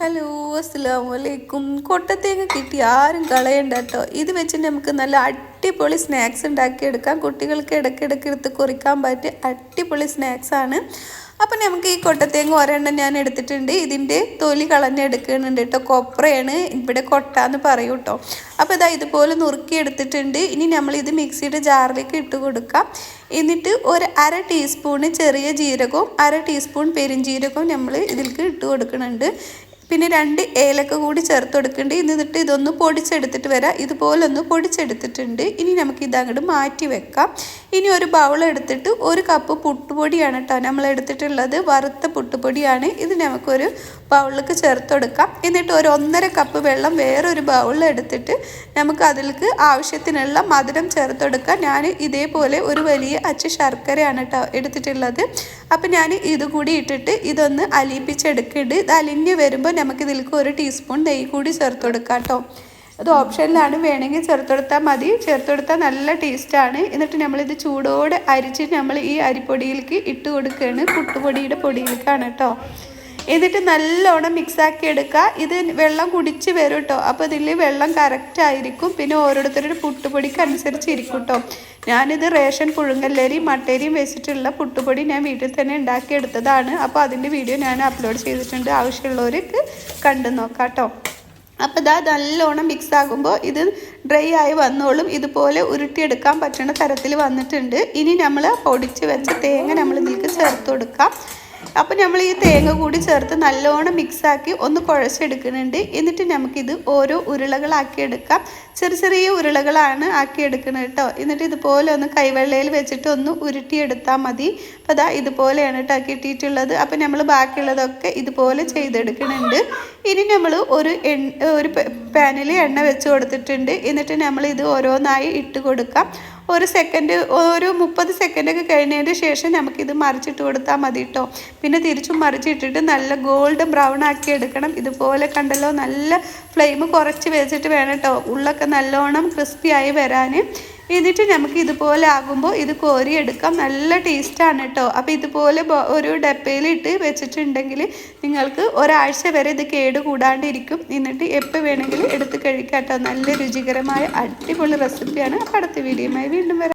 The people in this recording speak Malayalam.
ഹലോ അസ്സാം വലൈക്കും കൊട്ടത്തേക്ക് കിട്ടി ആരും കളയണ്ട കേട്ടോ ഇത് വെച്ചിട്ട് നമുക്ക് നല്ല അടിപൊളി സ്നാക്സ് ഉണ്ടാക്കിയെടുക്കാം. കുട്ടികൾക്ക് ഇടയ്ക്കിടയ്ക്ക് എടുത്ത് കുറിക്കാൻ പറ്റിയ അടിപൊളി സ്നാക്സ് ആണ്. അപ്പം നമുക്ക് ഈ കൊട്ടത്തേങ്ങ ഒരെണ്ണം ഞാൻ എടുത്തിട്ടുണ്ട്. ഇതിന്റെ തൊലി കളഞ്ഞെടുക്കുന്നുണ്ട് കേട്ടോ കൊപ്രയാണ്. ഇവിടെ കൊട്ട എന്ന് പറയൂ കേട്ടോ അപ്പോൾ ഇതാ ഇതുപോലെ നുറുക്കി എടുത്തിട്ടുണ്ട്. ഇനി നമ്മൾ ഇത് മിക്സിയുടെ ജാറിലേക്ക് ഇട്ട് കൊടുക്കാം. എന്നിട്ട് ഒരു അര ടീസ്പൂണ് ചെറിയ ജീരകവും അര ടീസ്പൂൺ പെരുംജീരകവും നമ്മൾ ഇതിലേക്ക് ഇട്ട് കൊടുക്കുന്നുണ്ട്. പിന്നെ രണ്ട് ഏലക്ക കൂടി ചേർത്ത് കൊടുക്കുന്നുണ്ട് എന്നിട്ട് ഇതൊന്ന് പൊടിച്ചെടുത്തിട്ട് വരാം. ഇതുപോലെ ഒന്ന് പൊടിച്ചെടുത്തിട്ടുണ്ട്. ഇനി നമുക്ക് ഇതങ്ങോട്ട് മാറ്റി വെക്കാം. ഇനി ഒരു ബൗൾ എടുത്തിട്ട് ഒരു കപ്പ് പുട്ടുപൊടിയാണ് കേട്ടോ നമ്മൾ എടുത്തിട്ടുള്ളത്. വറുത്ത പുട്ടുപൊടിയാണ്. ഇത് നമുക്കൊരു ബൗളിലേക്ക് ചേർത്ത് കൊടുക്കാം. എന്നിട്ട് ഒരു ഒന്നര കപ്പ് വെള്ളം വേറൊരു ബൗളിൽ എടുത്തിട്ട് നമുക്ക് അതിലേക്ക് ആവശ്യത്തിനുള്ള മധുരം ചേർത്ത് കൊടുക്കാം. ഞാൻ ഇതേപോലെ ഒരു വലിയ അച്ച ശർക്കരയാണ് കേട്ടോ എടുത്തിട്ടുള്ളത്. അപ്പം ഞാൻ ഇതുകൂടി ഇട്ടിട്ട് ഇതൊന്ന് അലിയിപ്പിച്ചെടുക്കുന്നുണ്ട് ഇത് അലിഞ്ഞ് വരുമ്പോൾ നമുക്ക് ഇതിലേക്ക് ഒരു ടീസ്പൂൺ നെയ്യ് കൂടി ചേർത്ത് കൊടുക്കാം കേട്ടോ. അത് ഓപ്ഷനിലാണ്. വേണമെങ്കിൽ ചേർത്ത് കൊടുത്താൽ മതി. ചേർത്ത് കൊടുത്താൽ നല്ല ടേസ്റ്റാണ് എന്നിട്ട് നമ്മളിത് ചൂടോടെ അരിച്ച് നമ്മൾ ഈ അരിപ്പൊടിയിലേക്ക് ഇട്ട് കൊടുക്കുകയാണ്. പുട്ടുപൊടിയുടെ പൊടിയിലേക്കാണ് കേട്ടോ. എന്നിട്ട് നല്ലോണം മിക്സാക്കി എടുക്കുക. ഇത് വെള്ളം കുടിച്ച് വരും കേട്ടോ അപ്പോൾ ഇതിൽ വെള്ളം കറക്റ്റ് ആയിരിക്കും. പിന്നെ ഓരോരുത്തരുടെ പുട്ടുപൊടിക്ക് അനുസരിച്ച് ഇരിക്കും കേട്ടോ ഞാനിത് റേഷൻ പുഴുങ്ങല്ലേരിയും മട്ടേരിയും വെച്ചിട്ടുള്ള പുട്ടുപൊടി ഞാൻ വീട്ടിൽ തന്നെ ഉണ്ടാക്കിയെടുത്തതാണ് അപ്പോൾ അതിന്റെ വീഡിയോ ഞാൻ അപ്ലോഡ് ചെയ്തിട്ടുണ്ട്. ആവശ്യമുള്ളവർക്ക് കണ്ടു നോക്കാം കേട്ടോ അപ്പോൾ ഇതാ നല്ലോണം മിക്സ് ആകുമ്പോൾ ഇത് ഡ്രൈ ആയി വന്നോളും. ഇതുപോലെ ഉരുട്ടിയെടുക്കാൻ പറ്റുന്ന തരത്തിൽ വന്നിട്ടുണ്ട്. ഇനി നമ്മൾ പൊടിച്ച് വെച്ച തേങ്ങ നമ്മൾ ഇതിലേക്ക് ചേർത്ത് കൊടുക്കാം. അപ്പോൾ നമ്മൾ ഈ തേങ്ങ കൂടി ചേർത്ത് നല്ലോണം മിക്സാക്കി ഒന്ന് കുഴച്ചെടുക്കുന്നുണ്ട്. എന്നിട്ട് നമുക്കിത് ഓരോ ഉരുളകളാക്കി എടുക്കാം. ചെറിയ ചെറിയ ഉരുളകളാണ് ആക്കിയെടുക്കുന്നത് കേട്ടോ. എന്നിട്ട് ഇതുപോലെ ഒന്ന് കൈവെള്ളയിൽ വെച്ചിട്ട് ഒന്ന് ഉരുട്ടിയെടുത്താൽ മതി. അപ്പോൾ അതാ ഇതുപോലെയാണ് കേട്ടോ കിട്ടിയിട്ടുള്ളത് അപ്പോൾ നമ്മൾ ബാക്കിയുള്ളതൊക്കെ ഇതുപോലെ ചെയ്തെടുക്കുന്നുണ്ട്. ഇനി നമ്മൾ ഒരു ഒരു പാനിൽ എണ്ണ വെച്ച് കൊടുത്തിട്ടുണ്ട്. എന്നിട്ട് നമ്മൾ ഇത് ഓരോന്നായി ഇട്ട് കൊടുക്കാം. ഒരു സെക്കൻഡ് ഒരു മുപ്പത് സെക്കൻഡൊക്കെ കഴിഞ്ഞതിന് ശേഷം നമുക്കിത് മറിച്ചിട്ട് കൊടുത്താൽ മതി കേട്ടോ പിന്നെ തിരിച്ചും മറിച്ചിട്ടിട്ട് നല്ല ഗോൾഡ് ബ്രൗൺ ആക്കി എടുക്കണം. ഇതുപോലെ കണ്ടല്ലോ നല്ല ഫ്ലെയിം കുറച്ച് വെച്ചിട്ട് വേണം കേട്ടോ ഉള്ളൊക്കെ നല്ലോണം ക്രിസ്പി ആയി വരാൻ എന്നിട്ട് നമുക്ക് ഇതുപോലെ ആകുമ്പോൾ ഇത് കോരിയെടുക്കാം. നല്ല ടേസ്റ്റാണ് കേട്ടോ അപ്പോൾ ഇതുപോലെ ഒരു ഡപ്പയിലിട്ട് വെച്ചിട്ടുണ്ടെങ്കിൽ നിങ്ങൾക്ക് ഒരാഴ്ച വരെ ഇത് കേട് കൂടാണ്ടിരിക്കും എന്നിട്ട് എപ്പോൾ വേണമെങ്കിലും എടുത്ത് കഴിക്കാം കേട്ടോ നല്ല രുചികരമായ അടിപൊളി റെസിപ്പിയാണ് അപ്പോൾ അടുത്ത വീഡിയോയുമായി വീണ്ടും വരാം.